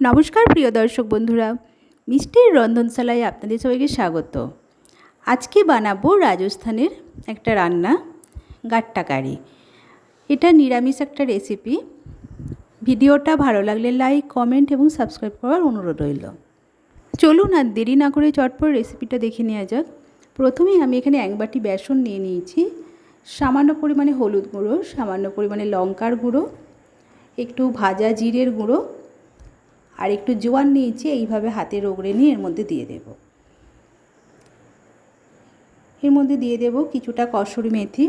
নমস্কার প্রিয় দর্শক বন্ধুরা মিষ্টির রন্ধনশালায় আপনাদের সবাইকে স্বাগত। আজকে বানাবো রাজস্থানের একটা রান্না গাট্টা কারি এটা নিরামিষ একটা রেসিপি ভিডিওটা ভালো লাগলে লাইক কমেন্ট এবং সাবস্ক্রাইব করার অনুরোধ রইল। চলুন আর দেরি না করে চটপট রেসিপিটা দেখে নেওয়া যাক। প্রথমেই আমি এখানে এক বাটি বেসন নিয়ে নিয়েছি। সামান্য পরিমাণে হলুদ গুঁড়ো, সামান্য পরিমাণে লঙ্কার গুঁড়ো, একটু ভাজা জিরের গুঁড়ো আর একটু জোয়ান নিয়েছি, এইভাবে হাতে রগড়ে নিয়ে এর মধ্যে দিয়ে দেব। এর মধ্যে দিয়ে দেব কিছুটা কসুরি মেথি।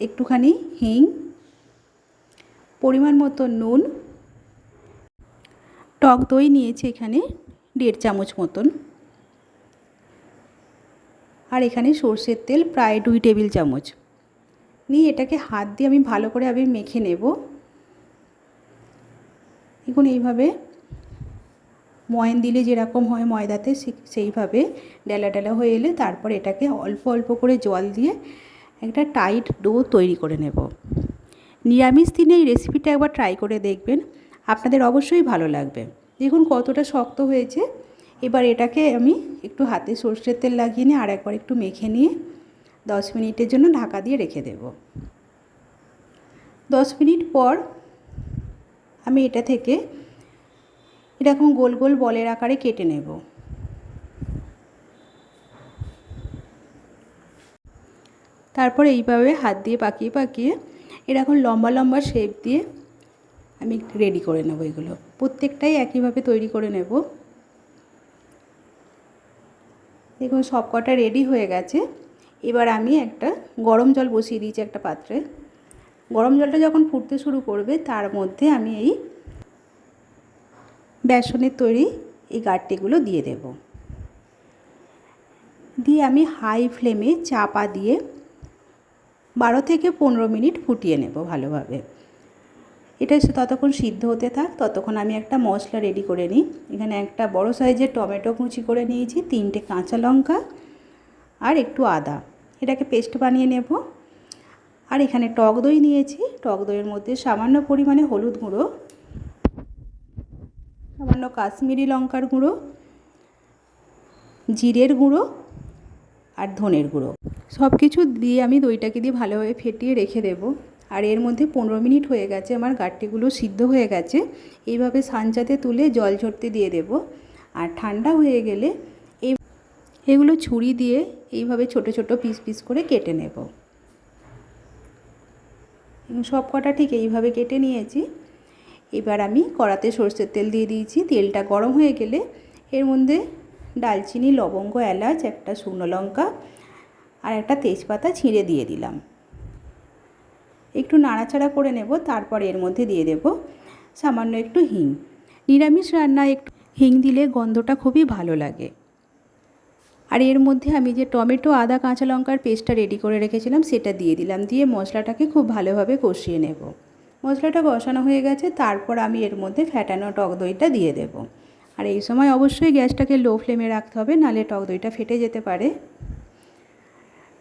একটুখানি হিং, পরিমাণ মতো নুন। টক দই নিয়েছি এখানে দেড় চামচ মতন। আর এখানে সর্ষের তেল প্রায় দুই টেবিল চামচ। নিয়ে এটাকে হাত দিয়ে আমি ভালো করে আমি মেখে নেব। এখন এইভাবে ময়ন দিলে যেরকম হয় ময়দাতে সেইভাবে ডেলা ডেলা হয়ে এলে তারপর এটাকে অল্প অল্প করে জল দিয়ে একটা টাইট ডো তৈরি করে নেব। নিরামিষ দিনে এই রেসিপিটা একবার ট্রাই করে দেখবেন, আপনাদের অবশ্যই ভালো লাগবে। দেখুন কতটা শক্ত হয়েছে। এবার এটাকে আমি একটু হাতে সর্ষের তেল লাগিয়ে নিয়ে আর একবার একটু মেখে নিয়ে দশ মিনিটের জন্য ঢাকা দিয়ে রেখে দেব। দশ মিনিট পর আমি এটা থেকে এরকম গোল গোল বলের আকারে কেটে নেব। তারপর এইভাবে হাত দিয়ে পাকিয়ে পাকিয়ে এরকম লম্বা লম্বা শেপ দিয়ে আমি রেডি করে নেব এগুলো। প্রত্যেকটাই একইভাবে তৈরি করে নেব। দেখুন সব কটা রেডি হয়ে গেছে। এবার আমি একটা গরম জল বসিয়ে দিয়েছি একটা পাত্রে। গরম জলটা যখন ফুটতে শুরু করবে, তার মধ্যে আমি এই বেসনের তৈরি এই গাঁটটিগুলো দিয়ে দেব। দিয়ে আমি হাই ফ্লেমে চাপা দিয়ে বারো থেকে পনেরো মিনিট ফুটিয়ে নেব ভালোভাবে। এটা ততক্ষণ সিদ্ধ হতে থাক, ততক্ষণ আমি একটা মশলা রেডি করে নিই। এখানে একটা বড় সাইজের টমেটো কুচি করে নিয়েছি, তিনটে কাঁচা লঙ্কা আর একটু আদা। এটাকে পেস্ট বানিয়ে নেব। আর এখানে টক দই নিয়েছি। টক দইয়ের মধ্যে সামান্য পরিমাণে হলুদ গুঁড়ো, সামান্য কাশ্মীরি লঙ্কার গুঁড়ো, জিরের গুঁড়ো আর ধনের গুঁড়ো। সব কিছু দিয়ে আমি দইটাকে দিয়ে ভালোভাবে ফেটিয়ে রেখে দেব। আর এর মধ্যে পনেরো মিনিট হয়ে গেছে, আমার গাট্টিগুলো সিদ্ধ হয়ে গেছে। এইভাবে সাঞ্চাতে তুলে জল ঝরতে দিয়ে দেব। আর ঠান্ডা হয়ে গেলে এগুলো ছুরি দিয়ে এইভাবে ছোট ছোট পিস পিস করে কেটে নেব। সব কটা ঠিক এইভাবে কেটে নিয়েছি। এবার আমি কড়াতে সর্ষের তেল দিয়ে দিয়েছি। তেলটা গরম হয়ে গেলে এর মধ্যে ডালচিনি, লবঙ্গ, এলাচ, একটা শুকনো লঙ্কা আর একটা তেজপাতা ছিঁড়ে দিয়ে দিলাম। একটু নাড়াচাড়া করে নেব, তারপর এর মধ্যে দিয়ে দেব সামান্য একটু হিং। নিরামিষ রান্নায় একটু হিং দিলে গন্ধটা খুবই ভালো লাগে। আর এর মধ্যে আমি যে টমেটো, আদা, কাঁচা লঙ্কার পেস্টটা রেডি করে রেখেছিলাম, সেটা দিয়ে দিলাম। দিয়ে মশলাটাকে খুব ভালোভাবে কষিয়ে নেব। মশলাটা কষানো হয়ে গেছে, তারপর আমি এর মধ্যে ফ্যাটানো টক দইটা দিয়ে দেব। আর এই সময় অবশ্যই গ্যাসটাকে লো ফ্লেমে রাখতে হবে, নালে টক দইটা ফেটে যেতে পারে।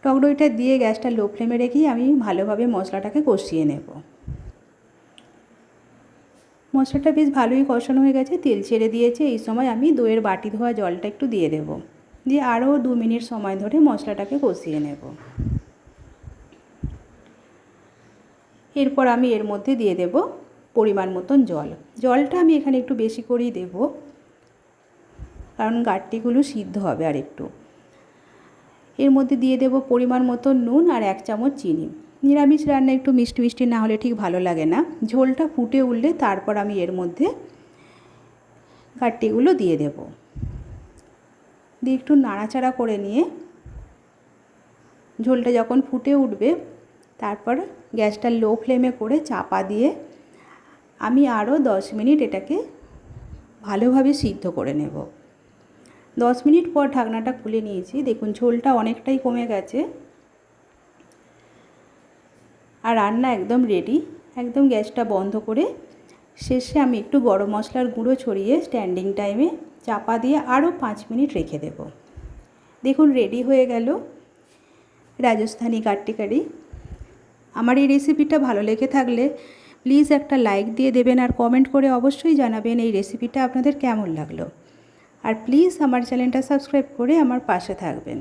টক দইটা দিয়ে গ্যাসটা লো ফ্লেমে রেখেই আমি ভালোভাবে মশলাটাকে কষিয়ে নেব। মশলাটা বেশ ভালোই কষানো হয়ে গেছে, তেল ছেড়ে দিয়েছে। এই সময় আমি দইয়ের বাটি ধোয়া জলটা একটু দিয়ে দেব। দিয়ে আরও দু মিনিট সময় ধরে মশলাটাকে কষিয়ে নেব। এরপর আমি এর মধ্যে দিয়ে দেব পরিমাণ মতন জল। জলটা আমি এখানে একটু বেশি করেই দেব, কারণ গাট্টিগুলো সিদ্ধ হবে আর একটু। এর মধ্যে দিয়ে দেব পরিমাণ মতো নুন আর এক চামচ চিনি। নিরামিষ রান্না একটু মিষ্টি মিষ্টি না হলে ঠিক ভালো লাগে না। ঝোলটা ফুটে উঠলে তারপর আমি এর মধ্যে গাট্টিগুলো দিয়ে দেব। দিয়ে একটু নাড়াচাড়া করে নিয়ে ঝোলটা যখন ফুটে উঠবে, তারপর গ্যাসটা লো ফ্লেমে করে চাপা দিয়ে আমি আরও দশ মিনিট এটাকে ভালোভাবে সিদ্ধ করে নেব। দশ মিনিট পর ঢাকনাটা খুলে নিয়েছি। দেখুন, ঝোলটা অনেকটাই কমে গেছে। আর রান্না একদম রেডি একদম গ্যাসটা বন্ধ করে শেষে আমি একটু গরম মশলার গুঁড়ো ছড়িয়ে স্ট্যান্ডিং টাইমে চাপা দিয়ে আরও পাঁচ মিনিট রেখে দেব। দেখুন রেডি হয়ে গেল রাজস্থানি কাট্টি কারি। আমার এই রেসিপিটা ভালো লেগে থাকলে প্লিজ একটা লাইক দিয়ে দেবেন আর কমেন্ট করে অবশ্যই জানাবেন এই রেসিপিটা আপনাদের কেমন লাগল। আর প্লিজ আমার চ্যানেলটা সাবস্ক্রাইব করে আমার পাশে থাকবেন।